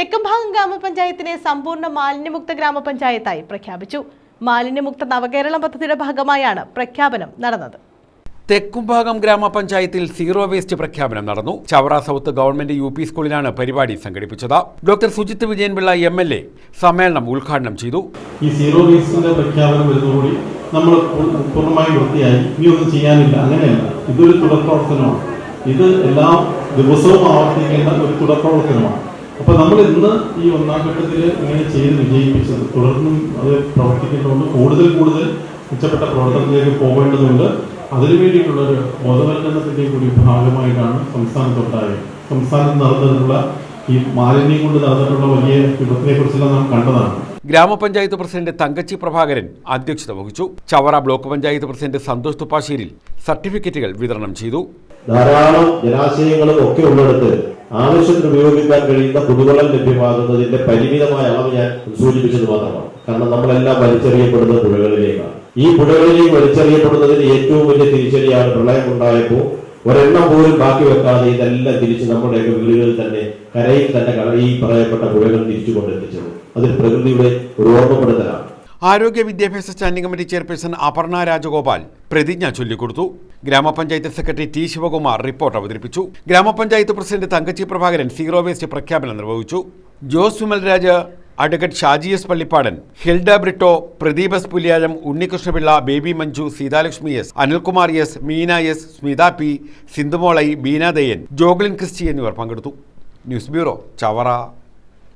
തെക്കുംഭാഗം ഗ്രാമപഞ്ചായത്തിനെ സമ്പൂർണ മാലിന്യമുക്ത ഗ്രാമപഞ്ചായത്തായി പ്രഖ്യാപിച്ചു. മാലിന്യമുക്ത നവകേരളം പദ്ധതിയുടെ ഭാഗമായാണ് പ്രഖ്യാപനം നടന്നത്. തെക്കുംഭാഗം ഗ്രാമപഞ്ചായത്തിൽ സീറോ വേസ്റ്റ് പ്രഖ്യാപനം നടന്നു. Chavara south government U P സ്കൂളിലാണ് പരിപാടി സംഘടിപ്പിച്ചത്. Doctor Sujith Vijayan Pillai M L A സമ്മേളനം ഉദ്ഘാടനം ചെയ്തു. ഈ സീറോ വേസ്റ്റിന്റെ പ്രഖ്യാപനം വരുന്നതോടുകൂടി നമ്മൾ പൂർണമായി വൃത്തിയായി. ഇനി ഒന്നും ചെയ്യാനില്ല. അങ്ങനെയല്ല. ഇതൊരു തുടർപ്രവർത്തനമാണ്. ഇത് എല്ലാ ദിവസവും ആവർത്തിക്കേണ്ട ഒരു തുടർപ്രവർത്തനമാണ്. അപ്പൊ നമ്മൾ ഇന്ന് ഈ ഒന്നാം ഘട്ടത്തിൽ ഇങ്ങനെ ചെയ്ത് വിജയിപ്പിച്ചത് തുടർന്നും അത് പ്രവർത്തിക്കേണ്ടതുകൊണ്ട് കൂടുതൽ കൂടുതൽ മെച്ചപ്പെട്ട പ്രവർത്തനത്തിലേക്ക് പോകേണ്ടതുണ്ട്. അതിനു വേണ്ടിയിട്ടുള്ള ഒരു ബോധവൽക്കരണത്തിന്റെ കൂടി ഭാഗമായിട്ടാണ് സംസ്ഥാനത്തുണ്ടായത് സംസ്ഥാനത്ത് നടന്നിട്ടുള്ള ഈ മാലിന്യം കൊണ്ട് നടന്നിട്ടുള്ള വലിയ വിപത്തിനെ കുറിച്ചെല്ലാം നാം കണ്ടതാണ്. ഗ്രാമപഞ്ചായത്ത് പ്രസിഡന്റ് തങ്കച്ചി പ്രഭാകരൻ അധ്യക്ഷത വഹിച്ചു. ചവറ ബ്ലോക്ക് പഞ്ചായത്ത് പ്രസിഡന്റ് സന്തോഷ് തുപ്പാശ്ശേരിൽ സർട്ടിഫിക്കറ്റുകൾ വിതരണം ചെയ്തു. ധാരാളം ജലാശയങ്ങളും ഒക്കെ ഉള്ളിടത്ത് ആവശ്യത്തിന് ഉപയോഗിക്കാൻ കഴിയുന്ന കുടിവെള്ളം ലഭ്യമാകുന്നതിന്റെ പരിമിതമായ അളവ് ഞാൻ സൂചിപ്പിച്ചത് മാത്രമാണ്. കാരണം നമ്മളെല്ലാം വലിച്ചെറിയപ്പെടുന്ന പുഴകളിലേക്കാണ്. ഈ പുഴകളിലേക്ക് വലിച്ചെറിയപ്പെടുന്നതിന് ഏറ്റവും വലിയ തിരിച്ചടിയാണ് പ്രളയം ഉണ്ടായപ്പോൾ ഒരെണ്ണം പോലും ബാക്കി വെക്കാതെ ഇതെല്ലാം തിരിച്ച് നമ്മുടെയൊക്കെ വീടുകളിൽ തന്നെ കരയിൽ തന്നെ ഈ പറയപ്പെട്ട പുഴകൾ തിരിച്ചു കൊണ്ടെത്തിച്ചത് അതിൽ പ്രകൃതിയുടെ ഒരു ഓർമ്മപ്പെടുത്തലാണ്. ആരോഗ്യ വിദ്യാഭ്യാസ standing committee chairperson Aparna Rajagopal പ്രതിജ്ഞ ചൊല്ലിക്കൊടുത്തു. Grama panchayat secretary T Sivakumar report അവതരിപ്പിച്ചു. Grama panchayat president Thankachi Prabhakaran zero waste പ്രഖ്യാപനം നിർവഹിച്ചു. Jose Vimalraj advocate Shaji S Pallipadan Hilda Britto Pradeep S Puliyazham Unnikrishna Pillai Baby Manju Seethalakshmi S Anilkumar S Meena S Smitha P സിന്ധുമോളൈ Beenadayan Joglin Christy എന്നിവർ പങ്കെടുത്തു. News bureau Chavara.